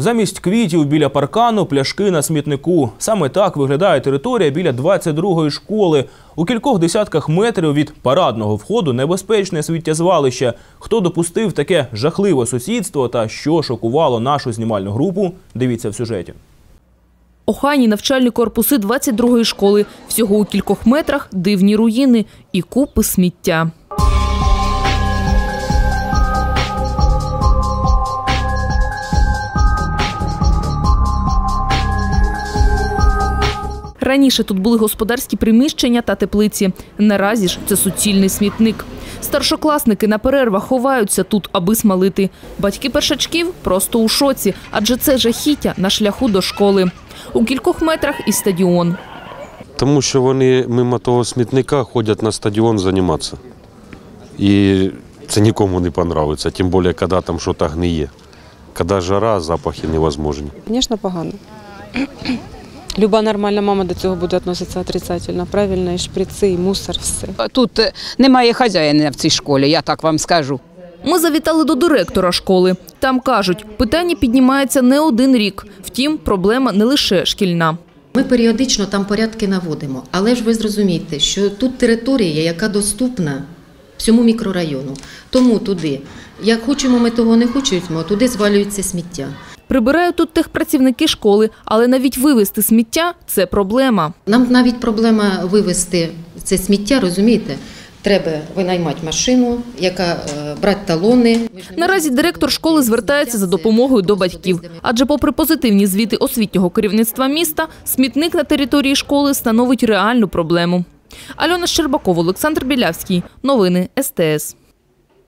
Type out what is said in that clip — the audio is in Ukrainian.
Замість квітів біля паркану пляшки на смітнику. Саме так виглядає територія біля 22-ї школи. У кількох десятках метрів від парадного входу небезпечне сміттєзвалище. Хто допустив таке жахливе сусідство та що шокувало нашу знімальну групу, дивіться в сюжеті. Охайні навчальні корпуси 22-ї школи. Всього у кількох метрах дивні руїни і купи сміття. Раніше тут були господарські приміщення та теплиці. Наразі ж це суцільний смітник. Старшокласники на перервах ховаються тут, аби смалити. Батьки першачків просто у шоці, адже це жахіття на шляху до школи. У кількох метрах і стадіон. Тому що вони мимо того смітника ходять на стадіон займатися. І це нікому не подобається, тим більше, коли там щось гниє. Коли жара, запахи невозможні. Звісно, погано. Люба нормальна мама до цього буде відноситися отрицательно. Правильно, і шприци, і мусор, все. Тут е, немає хазяїна в цій школі, я так вам скажу. Ми завітали до директора школи. Там кажуть, питання піднімається не один рік. Втім, проблема не лише шкільна. Ми періодично там порядки наводимо, але ж ви зрозумієте, що тут територія, яка доступна всьому мікрорайону. Тому туди, як хочемо ми того не хочемо, туди звалюється сміття. Прибирають тут техпрацівники школи, але навіть вивезти сміття це проблема. Нам навіть проблема вивезти це сміття, розумієте? Треба винаймати машину, яка е, брати талони. Наразі директор школи звертається за допомогою до батьків. Адже, попри позитивні звіти освітнього керівництва міста, смітник на території школи становить реальну проблему. Альона Щербакова, Олександр Білявський. Новини СТС.